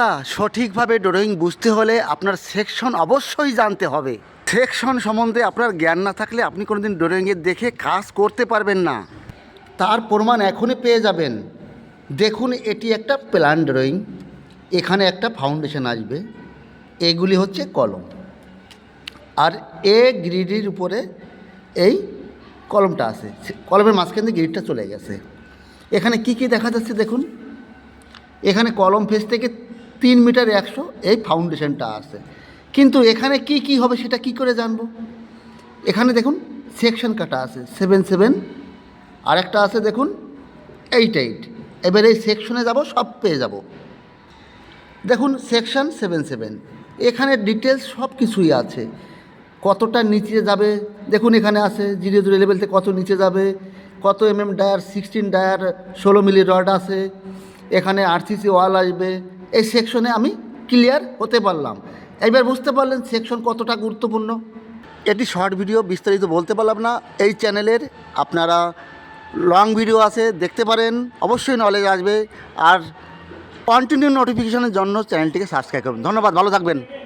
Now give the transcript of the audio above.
তা সঠিকভাবে ড্রয়িং বুঝতে হলে আপনার সেকশন অবশ্যই জানতে হবে। সেকশন সম্বন্ধে আপনার জ্ঞান না থাকলে আপনি কোনোদিন ড্রয়িংয়ে দেখে কাজ করতে পারবেন না। তার প্রমাণ এখনই পেয়ে যাবেন। দেখুন, এটি একটা প্ল্যান ড্রয়িং। এখানে একটা ফাউন্ডেশন আসবে। এগুলি হচ্ছে কলম। আর এ গ্রিডির উপরে এই কলমটা আছে। কলমের মাঝখান দিয়ে গ্রিডটা চলে গেছে। এখানে কি কি দেখা যাচ্ছে দেখুন। এখানে কলম ফেস থেকে তিন মিটার একশো, এই ফাউন্ডেশনটা আছে। কিন্তু এখানে কি কি হবে সেটা কি করে জানব? এখানে দেখুন সেকশন কাটা আছে সেভেন সেভেন আর একটা আছে দেখুন এইট এইট এবার এই সেকশনে যাব, সব পেয়ে যাব। দেখুন সেকশন সেভেন সেভেন এখানে ডিটেলস সব কিছুই আছে। কতটা নিচে যাবে? দেখুন, এখানে আছে জিরো জিরো লেভেল থেকে কত নিচে যাবে? কত এম এম ডায়ার সিক্সটিন ডায়ার, ষোলো মিলি রড আছে। এখানে আরসিসি ওয়াল আসবে। এই সেকশনে আমি ক্লিয়ার হতে পারলাম। এবার বুঝতে পারলেন সেকশন কতটা গুরুত্বপূর্ণ? এটি শর্ট ভিডিও বিস্তারিত বলতে পারলাম না। এই চ্যানেলের আপনারা লং ভিডিও আছে, দেখতে পারেন। অবশ্যই নলেজ আসবে। আর কন্টিনিউ নোটিফিকেশনের জন্য চ্যানেলটিকে সাবস্ক্রাইব করুন ধন্যবাদ, ভালো থাকবেন।